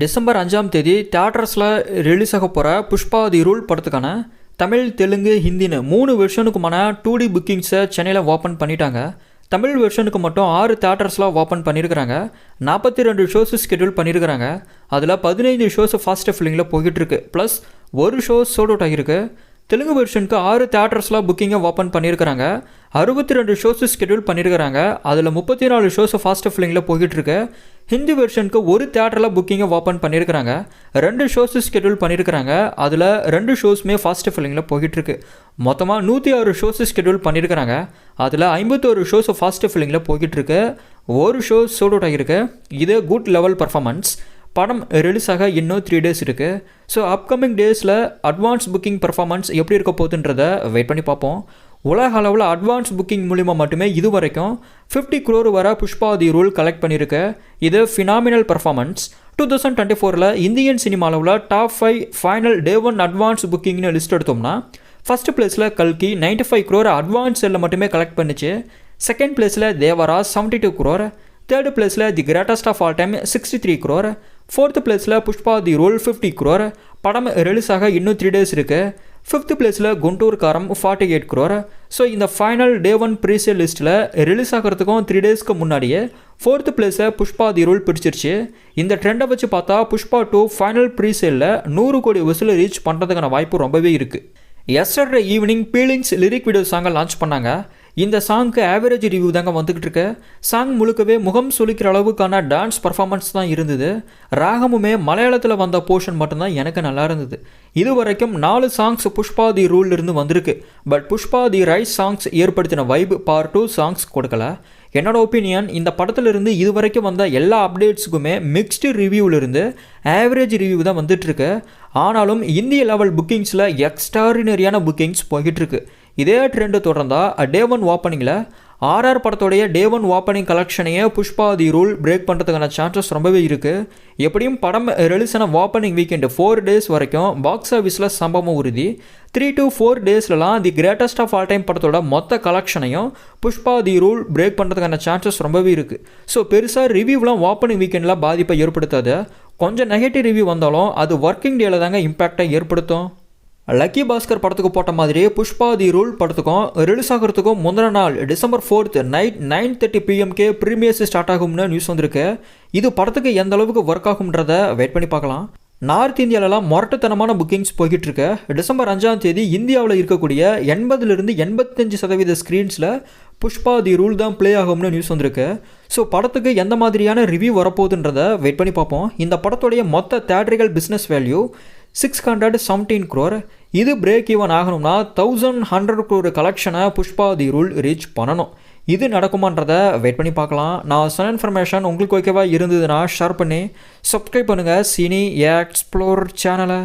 December அஞ்சாம் தேதி தேட்டர்ஸில் release ஆக போகிற புஷ்பா தி ரூல் படத்துக்கான தமிழ் தெலுங்கு ஹிந்தின்னு மூணு வெர்ஷனுக்குமான டூ டி புக்கிங்ஸை சென்னையில் ஓப்பன் பண்ணிட்டாங்க. தமிழ் வெர்ஷனுக்கு மட்டும் ஆறு தேட்டர்ஸ்லாம் ஓப்பன் பண்ணியிருக்கிறாங்க நாற்பத்தி ரெண்டு ஷோஸ் ஸ்கெடியூல் பண்ணியிருக்கிறாங்க அதில் பதினைந்து ஷோஸ் ஃபாஸ்ட் ஃபில்லிங்கில் போயிட்டுருக்கு. ப்ளஸ் ஒரு ஷோ சோட் அவுட் ஆகியிருக்கு தெலுங்கு வெர்ஷனுக்கு ஆறு தேட்டர்ஸ்லாம் புக்கிங்கை ஓப்பன் பண்ணியிருக்கிறாங்க அறுபத்தி ரெண்டு ஷோஸு ஸ்கெடியூல் பண்ணியிருக்கிறாங்க அதில் முப்பத்தி நாலு ஷோஸ் ஃபாஸ்ட் ஃபில்லிங்கில் போயிட்டுருக்கு. ஹிந்தி வெர்ஷனுக்கு ஒரு தேட்டரில் புக்கிங்கை ஓப்பன் பண்ணியிருக்கிறாங்க ரெண்டு ஷோஸு ஸ்கெடியூல் பண்ணியிருக்கிறாங்க அதில் ரெண்டு ஷோஸுமே ஃபாஸ்ட் ஃபில்லிங்கில் போய்கிட்டுருக்கு மொத்தமாக நூற்றி ஆறு ஷோஸு ஸ்கெடியூல் பண்ணியிருக்கிறாங்க அதில் ஐம்பத்தோரு ஷோஸ் ஃபாஸ்ட் ஃபில்லிங்கில் போய்கிட்டுருக்கு ஒரு ஷோ சோட் அவுட் ஆகியிருக்கு இது குட் லெவல் பர்ஃபார்மன்ஸ் படம் ரிலீஸ் ஆக இன்னும் த்ரீ டேஸ் இருக்குது ஸோ அப்கமிங் டேஸில் அட்வான்ஸ் புக்கிங் பர்ஃபார்மன்ஸ் எப்படி இருக்க போகுதுன்றதை வெயிட் பண்ணி பார்ப்போம். உலக அளவில் அட்வான்ஸ் புக்கிங் மூலிமா மட்டுமே இது வரைக்கும் ஃபிஃப்டி குரோர் வர புஷ்பா தி ரூல் கலெக்ட் பண்ணியிருக்கு. இது phenomenal performance two thousand twenty ஃபோரில் இந்தியன் சினிமா அளவில் top five final day one advance புக்கிங்னு list எடுத்தோம்னா ஃபஸ்ட் பிளேஸில் கல்கி நைன்டி ஃபைவ் குரோர் அட்வான்ஸ் செல்லில் மட்டுமே கலெக்ட் பண்ணிச்சு. செகண்ட் பிளேஸில் Devara seventy two crore third பிளேஸில் the greatest of all time sixty three crore fourth பிளேஸில் Pushpa the rule fifty crore படம் ரிலீஸ் ஆக இன்னும் த்ரீ டேஸ் இருக்குது ஃபிஃப்த் பிளேஸில் Guntur Kaaram forty eight crore so இந்த ஃபைனல் டே ஒன் ப்ரீசேல் லிஸ்ட்டில் release ஆகிறதுக்கும் த்ரீ டேஸ்க்கு முன்னாடியே ஃபோர்த்து பிளேஸை புஷ்பா தி பிடிச்சிருச்சு. இந்த ட்ரெண்டை வச்சு பார்த்தா புஷ்பா டூ ஃபைனல் ப்ரீசேலில் நூறு கோடி வசூல் ரீச் பண்ணுறதுக்கான வாய்ப்பு ரொம்பவே இருக்குது yesterday evening feelings lyric video சாங்கை லான்ச் பண்ணாங்க. இந்த சாங்க்கு ஆவரேஜ் ரிவ்யூ தாங்க வந்துக்கிட்டு இருக்கு. சாங் முழுக்கவே முகம் சுளிக்கிற அளவுக்கான டான்ஸ் பர்ஃபார்மன்ஸ் தான் இருந்தது. ராகமுமே மலையாளத்தில் வந்த போர்ஷன் மட்டும்தான் எனக்கு நல்லா இருந்தது. இது வரைக்கும் நாலு சாங்ஸ் புஷ்பா தி இருந்து வந்திருக்கு. But Pushpa the rise songs ஏற்படுத்தின வைப் பார்ட் டூ சாங்ஸ் கொடுக்கல. என்னோட ஒப்பீனியன் இந்த படத்துலேருந்து இது வரைக்கும் வந்த எல்லா அப்டேட்ஸுக்குமே மிக்ஸ்டு ரிவ்யூவிலிருந்து ஆவரேஜ் ரிவ்யூ தான் வந்துட்டுருக்கு ஆனாலும் இந்திய லெவல் புக்கிங்ஸில் எக்ஸ்ட்ராடினரியான புக்கிங்ஸ் போய்கிட்டு இதே ட்ரெண்டு தொடர்ந்தால் டே ஒன் ஓப்பனிங்கில் ஆர்ஆர் படத்தோடைய டே ஒன் ஓப்பனிங் கலெக்ஷனையே புஷ்பா தி ரூல் பிரேக் பண்ணுறதுக்கான சான்சஸ் ரொம்பவே இருக்குது எப்படியும் படம் ரிலீஸ் ஆன ஓப்பனிங் வீக்கெண்டு ஃபோர் டேஸ் வரைக்கும் பாக்ஸ் ஆஃபீஸில் சம்பவம் உறுதி. Three to four டேஸ்லலாம் the greatest of all time படத்தோட மொத்த கலெக்ஷனையும் புஷ்பா தி ரூல் பிரேக் பண்ணுறதுக்கான சான்சஸ் ரொம்பவே இருக்குது ஸோ பெருசாக ரிவ்யூலாம் ஓப்பனிங் வீக்கெண்டில் பாதிப்பை ஏற்படுத்தாது. கொஞ்சம் நெகட்டிவ் ரிவ்யூ வந்தாலும் அது ஒர்க்கிங் டேல தாங்க இம்பேக்டை ஏற்படுத்தும். லக்கி பாஸ்கர் படத்துக்கு போட்ட மாதிரியே புஷ்பா தி ரூல் படத்துக்கும் ரிலீஸ் ஆகிறதுக்கும் முந்தின நாள் December fourth night nine thirty PMK premieres start ஆகும்னு நியூஸ் வந்திருக்கு. இது படத்துக்கு எந்த அளவுக்கு ஒர்க் ஆகும்ன்றத வெயிட் பண்ணி பார்க்கலாம். நார்த் இந்தியாவிலலாம் மொரட்டுத்தனமான புக்கிங்ஸ் போய்கிட்டு இருக்கு டிசம்பர் அஞ்சாம் தேதி இந்தியாவில் இருக்கக்கூடிய எண்பதுலேருந்து எண்பத்தஞ்சு சதவீத ஸ்க்ரீன்ஸில் புஷ்பா தி ரூல் தான் ப்ளே ஆகும்னு நியூஸ் வந்திருக்கு. ஸோ படத்துக்கு எந்த மாதிரியான ரிவ்யூ வரப்போகுதுன்றதை வெயிட் பண்ணி பார்ப்போம். இந்த படத்துடைய மொத்த theatrical business value six hundred seventeen crore இது பிரேக் ஈவன் ஆகணும்னா தௌசண்ட் ஹண்ட்ரட் க்ரோர் கலெக்ஷனை புஷ்பா தி ரூல் ரீச் பண்ணணும். இது நடக்குமான்றதை வெயிட் பண்ணி பார்க்கலாம். நான் சொன்ன இன்ஃபர்மேஷன் உங்களுக்கு ஓகேவா இருந்ததுன்னா ஷேர் பண்ணி சப்ஸ்கிரைப் பண்ணுங்கள் சினி எக்ஸ்ப்ளோர் சேனலை